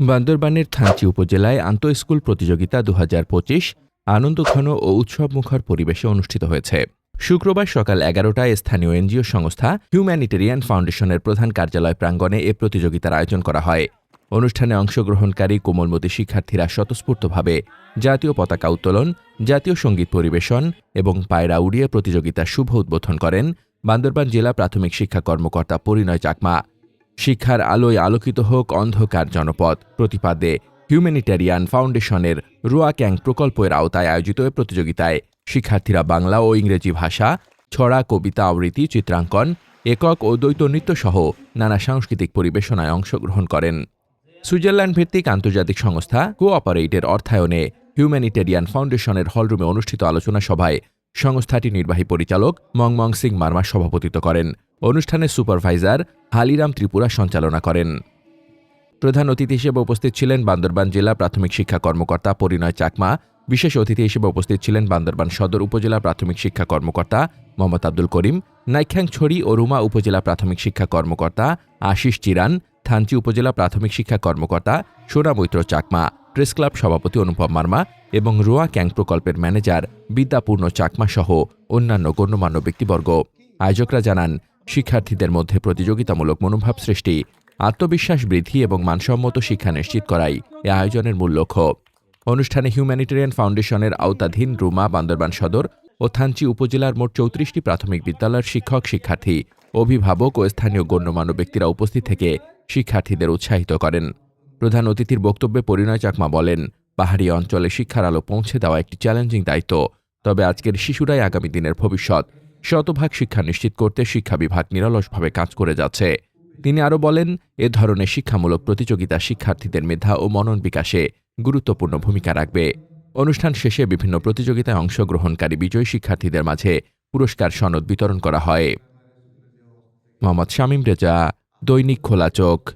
বান্দরবানের থানচি উপজেলায় আন্তঃ স্কুল প্রতিযোগিতা দু আনন্দঘন ও উৎসবমুখর পরিবেশে অনুষ্ঠিত হয়েছে। শুক্রবার সকাল এগারোটায় স্থানীয় এনজিও সংস্থা হিউম্যানিটেরিয়ান ফাউন্ডেশনের প্রধান কার্যালয় প্রাঙ্গণে এ প্রতিযোগিতার আয়োজন করা হয়। অনুষ্ঠানে অংশগ্রহণকারী কোমলমতি শিক্ষার্থীরা স্বতঃস্ফূর্তভাবে জাতীয় পতাকা উত্তোলন, জাতীয় সংগীত পরিবেশন এবং পায়রা উড়িয়ে প্রতিযোগিতার শুভ উদ্বোধন করেন বান্দরবান জেলা প্রাথমিক শিক্ষা কর্মকর্তা পরিণয় চাকমা। শিক্ষার আলোয় আলোকিত হোক অন্ধকার জনপদ প্রতিপাদ্যে হিউম্যানিটেরিয়ান ফাউন্ডেশনের রুয়া ক্যাং প্রকল্পের আওতায় আয়োজিত প্রতিযোগিতায় শিক্ষার্থীরা বাংলা ও ইংরেজি ভাষা, ছড়া কবিতা আবৃত্তি, চিত্রাঙ্কন, একক ও দ্বৈত নৃত্য সহ নানা সাংস্কৃতিক পরিবেশনায় অংশগ্রহণ করেন। সুইজারল্যান্ড ভিত্তিক আন্তর্জাতিক সংস্থা কোঅপারেটের অর্থায়নে হিউম্যানিটেরিয়ান ফাউন্ডেশনের হলরুমে অনুষ্ঠিত আলোচনা সভায় সংস্থাটির নির্বাহী পরিচালক মংমং সিং মার্মা সভাপতিত্ব করেন। অনুষ্ঠানে সুপারভাইজার হালিরাম ত্রিপুরা সঞ্চালনা করেন। প্রধান অতিথি হিসেবে উপস্থিত ছিলেন বান্দরবান জেলা প্রাথমিক শিক্ষা কর্মকর্তা পরিণয় চাকমা। বিশেষ অতিথি হিসেবে উপস্থিত ছিলেন বান্দরবান সদর উপজেলা প্রাথমিক শিক্ষা কর্মকর্তা মোহাম্মদ আব্দুল করিম নাইখ্যাংছড়ি ও রুমা উপজেলা প্রাথমিক শিক্ষা কর্মকর্তা আশিস চিরান, থানচি উপজেলা প্রাথমিক শিক্ষা কর্মকর্তা সোনা মৈত্র চাকমা, প্রেস ক্লাব সভাপতি অনুপম মার্মা এবং রোয়া ক্যাং প্রকল্পের ম্যানেজার বিদ্যাপূর্ণ চাকমা সহ অন্যান্য গণ্যমান্য ব্যক্তিবর্গ। আয়োজকরা জানান শিক্ষার্থীদের মধ্যে প্রতিযোগিতামূলক মনোভাব সৃষ্টি, আত্মবিশ্বাস বৃদ্ধি এবং মানসম্মত শিক্ষা নিশ্চিত করাই এ আয়োজনের মূল লক্ষ্য। অনুষ্ঠানে হিউম্যানিটেরিয়ান ফাউন্ডেশনের আওতাধীন রুমা বান্দরবান সদর ও থানচি উপজেলার মোট চৌত্রিশটি প্রাথমিক বিদ্যালয়ের শিক্ষক, শিক্ষার্থী, অভিভাবক ও স্থানীয় গণ্যমান্য ব্যক্তিরা উপস্থিত থেকে শিক্ষার্থীদের উৎসাহিত করেন। প্রধান অতিথির বক্তব্যে পরিণয় চাকমা বলেন, পাহাড়ি অঞ্চলে শিক্ষার আলো পৌঁছে দেওয়া একটি চ্যালেঞ্জিং দায়িত্ব, তবে আজকের শিশুরাই আগামী দিনের ভবিষ্যৎ। শতভাগ শিক্ষা নিশ্চিত করতে শিক্ষা বিভাগ নিরলসভাবে কাজ করে যাচ্ছে। তিনি আরও বলেন, এ ধরনের শিক্ষামূলক প্রতিযোগিতা শিক্ষার্থীদের মেধা ও মনন বিকাশে গুরুত্বপূর্ণ ভূমিকা রাখবে। অনুষ্ঠান শেষে বিভিন্ন প্রতিযোগিতায় অংশগ্রহণকারী বিজয়ী শিক্ষার্থীদের মাঝে পুরস্কার সনদ বিতরণ করা হয়। মোহাম্মদ শামীম রেজা, দৈনিক খোলা চোখ।